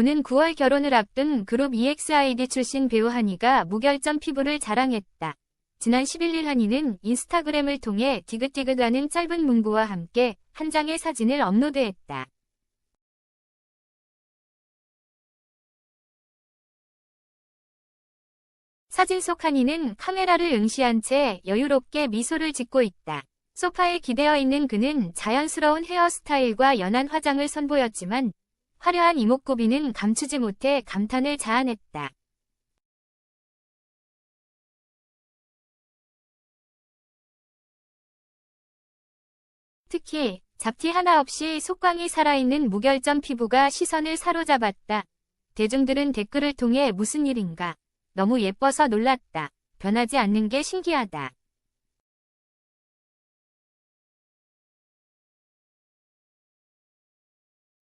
오는 9월 결혼을 앞둔 그룹 EXID 출신 배우 한이가 무결점 피부를 자랑했다. 지난 11일 한이는 인스타그램을 통해 디귿디귿하는 짧은 문구와 함께 한 장의 사진을 업로드했다. 사진 속 한이는 카메라를 응시한 채 여유롭게 미소를 짓고 있다. 소파에 기대어 있는 그는 자연스러운 헤어스타일과 연한 화장을 선보였지만 화려한 이목구비는 감추지 못해 감탄을 자아냈다. 특히 잡티 하나 없이 속광이 살아있는 무결점 피부가 시선을 사로잡았다. 대중들은 댓글을 통해 무슨 일인가. 너무 예뻐서 놀랐다. 변하지 않는 게 신기하다.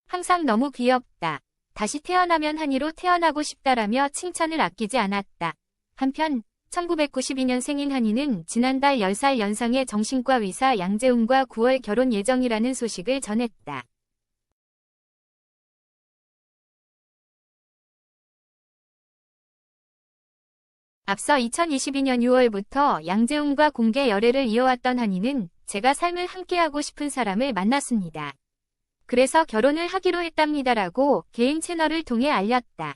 항상 너무 귀엽다. 다시 태어나면 한이로 태어나고 싶다라며 칭찬을 아끼지 않았다. 한편 1992년생인 한이는 지난달 10살 연상의 정신과 의사 양재웅과 9월 결혼 예정이라는 소식을 전했다. 앞서 2022년 6월부터 양재웅과 공개 열애를 이어왔던 한이는 제가 삶을 함께하고 싶은 사람을 만났습니다. 그래서 결혼을 하기로 했답니다라고 개인 채널을 통해 알렸다.